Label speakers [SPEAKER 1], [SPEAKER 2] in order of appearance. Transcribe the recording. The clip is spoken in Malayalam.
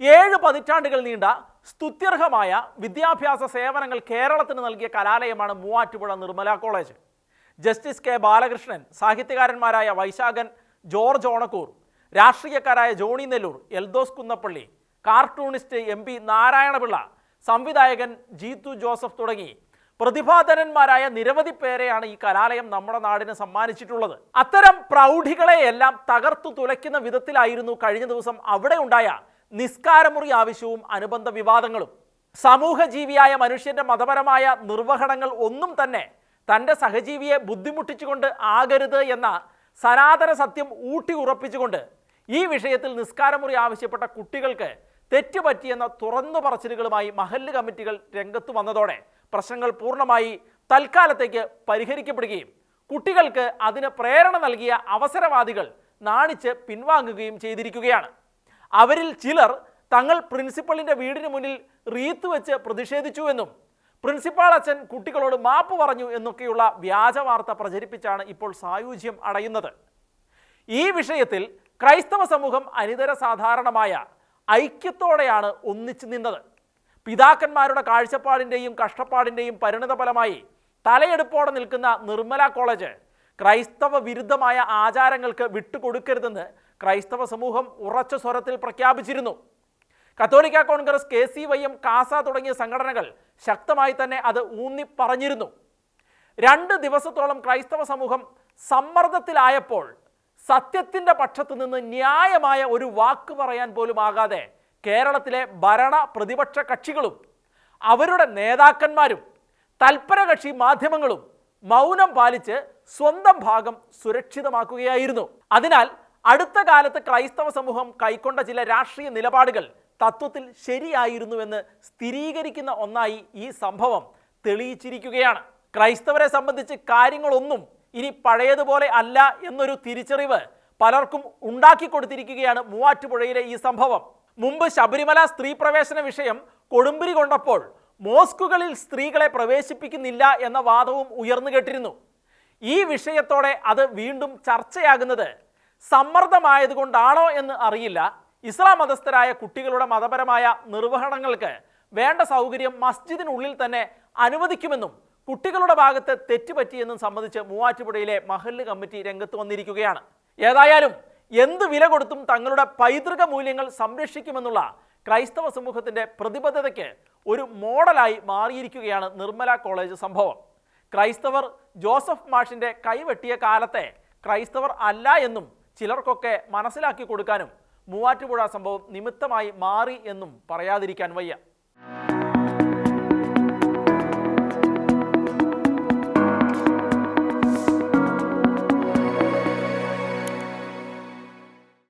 [SPEAKER 1] ഏഴ് പതിറ്റാണ്ടുകൾ നീണ്ട സ്തുത്യർഹമായ വിദ്യാഭ്യാസ സേവനങ്ങൾ കേരളത്തിന് നൽകിയ കലാലയമാണ് Muvattupuzha Nirmala college. Justice K Balakrishnan സാഹിത്യകാരന്മാരായ Vaisakhan George Onakkoor രാഷ്ട്രീയക്കാരായ Johny Nellore Eldhose Kunnappilly cartoonist M P Narayanapilla സംവിധായകൻ ജീത്തു ജോസഫ് തുടങ്ങി. പ്രതിഭാധനന്മാരായ നിരവധി പേരെയാണ് ഈ കലാലയം നമ്മുടെ നാടിന് സമ്മാനിച്ചിട്ടുള്ളത്. അത്തരം പ്രൗഢികളെയെല്ലാം തകർത്തു തുലയ്ക്കുന്ന വിധത്തിലായിരുന്നു കഴിഞ്ഞ ദിവസം അവിടെ ഉണ്ടായ നിസ്കാരമുറി ആവശ്യവും അനുബന്ധ വിവാദങ്ങളും. സമൂഹജീവിയായ മനുഷ്യന്റെ മതപരമായ നിർവഹണങ്ങൾ ഒന്നും തന്നെ തന്റെ സഹജീവിയെ ബുദ്ധിമുട്ടിച്ചുകൊണ്ട് ആകരുത് എന്ന സനാതന സത്യം ഊട്ടി ഉറപ്പിച്ചുകൊണ്ട് ഈ വിഷയത്തിൽ നിസ്കാരമുറി ആവശ്യപ്പെട്ട കുട്ടികൾക്ക് തെറ്റുപറ്റിയെന്ന തുറന്നു പറച്ചിലുകളുമായി മഹല്ല് കമ്മിറ്റികൾ രംഗത്തു വന്നതോടെ പ്രശ്നങ്ങൾ പൂർണമായി തൽക്കാലത്തേക്ക് പരിഹരിക്കപ്പെടുകയും കുട്ടികൾക്ക് അതിന് പ്രേരണ നൽകിയ അവസരവാദികൾ നാണിച്ച് പിൻവാങ്ങുകയും ചെയ്തിരിക്കുകയാണ്. അവരിൽ ചിലർ തങ്ങൾ പ്രിൻസിപ്പളിന്റെ വീടിന് മുന്നിൽ റീത്ത് വെച്ച് പ്രതിഷേധിച്ചു എന്നും പ്രിൻസിപ്പാൾ അച്ഛൻ കുട്ടികളോട് മാപ്പ് പറഞ്ഞു എന്നൊക്കെയുള്ള വ്യാജ വാർത്ത പ്രചരിപ്പിച്ചാണ് ഇപ്പോൾ സായുജ്യം അടയുന്നത്. ഈ വിഷയത്തിൽ ക്രൈസ്തവ സമൂഹം അനിതര സാധാരണമായ ഐക്യത്തോടെയാണ് ഒന്നിച്ചു നിന്നത്. പിതാക്കന്മാരുടെ കാഴ്ചപ്പാടിന്റെയും കഷ്ടപ്പാടിന്റെയും പരിണിതഫലമായി തലയെടുപ്പോടെ നിൽക്കുന്ന നിർമ്മല കോളേജ് ക്രൈസ്തവ വിരുദ്ധമായ ആചാരങ്ങൾക്ക് വിട്ടുകൊടുക്കരുതെന്ന് ക്രൈസ്തവ സമൂഹം ഉറച്ച സ്വരത്തിൽ പ്രഖ്യാപിച്ചിരുന്നു. കത്തോലിക്ക Congress K C Y M CASA തുടങ്ങിയ സംഘടനകൾ ശക്തമായി തന്നെ അത് ഊന്നി പറഞ്ഞിരുന്നു. രണ്ട് ദിവസത്തോളം ക്രൈസ്തവ സമൂഹം സമ്മർദ്ദത്തിലായപ്പോൾ സത്യത്തിന്റെ പക്ഷത്തു നിന്ന് ന്യായമായ ഒരു വാക്ക് പറയാൻ പോലും ആകാതെ കേരളത്തിലെ ഭരണ പ്രതിപക്ഷ കക്ഷികളും അവരുടെ നേതാക്കന്മാരും തൽപരകക്ഷി മാധ്യമങ്ങളും മൗനം പാലിച്ച് സ്വന്തം ഭാഗം സുരക്ഷിതമാക്കുകയായിരുന്നു. അതിനാൽ അടുത്ത കാലത്ത് ക്രൈസ്തവ സമൂഹം കൈക്കൊണ്ട ചില രാഷ്ട്രീയ നിലപാടുകൾ തത്വത്തിൽ ശരിയായിരുന്നുവെന്ന് സ്ഥിരീകരിക്കുന്ന ഒന്നായി ഈ സംഭവം തെളിയിച്ചിരിക്കുകയാണ്. ക്രൈസ്തവരെ സംബന്ധിച്ച് കാര്യങ്ങളൊന്നും ഇനി പഴയതുപോലെ അല്ല എന്നൊരു തിരിച്ചറിവ് പലർക്കും ഉണ്ടാക്കി കൊടുത്തിരിക്കുകയാണ് മൂവാറ്റുപുഴയിലെ ഈ സംഭവം. മുമ്പ് ശബരിമല സ്ത്രീ പ്രവേശന വിഷയം കൊടുമ്പിരി കൊണ്ടപ്പോൾ മോസ്കുകളിൽ സ്ത്രീകളെ പ്രവേശിപ്പിക്കുന്നില്ല എന്ന വാദവും ഉയർന്നു കേട്ടിരുന്നു. ഈ വിഷയത്തോടെ അത് വീണ്ടും ചർച്ചയാകുന്നത് സമ്മർദ്ദമായതുകൊണ്ടാണോ എന്ന് അറിയില്ല. ഇസ്ലാം മതസ്ഥരായ കുട്ടികളുടെ മതപരമായ നിർവഹണങ്ങൾക്ക് വേണ്ട സൗകര്യം മസ്ജിദിനുള്ളിൽ തന്നെ അനുവദിക്കുമെന്നും കുട്ടികളുടെ ഭാഗത്ത് തെറ്റുപറ്റിയെന്നും സംബന്ധിച്ച് മൂവാറ്റുപുഴയിലെ മഹല്ല് കമ്മിറ്റി രംഗത്ത് വന്നിരിക്കുകയാണ്. ഏതായാലും എന്ത് വില കൊടുത്തും തങ്ങളുടെ പൈതൃക മൂല്യങ്ങൾ സംരക്ഷിക്കുമെന്നുള്ള ക്രൈസ്തവ സമൂഹത്തിന്റെ പ്രതിബദ്ധതയ്ക്ക് ഒരു മോഡലായി മാറിയിരിക്കുകയാണ് നിർമ്മല കോളേജ് സംഭവം. ക്രൈസ്തവർ ജോസഫ് മാഷിന്റെ കൈവെട്ടിയ കാലത്തെ ക്രൈസ്തവർ അല്ല എന്നും ചിലർക്കൊക്കെ മനസ്സിലാക്കി കൊടുക്കാനും മൂവാറ്റുപുഴ സംഭവം നിമിത്തമായി മാറി എന്നും പറയാതിരിക്കാൻ വയ്യ.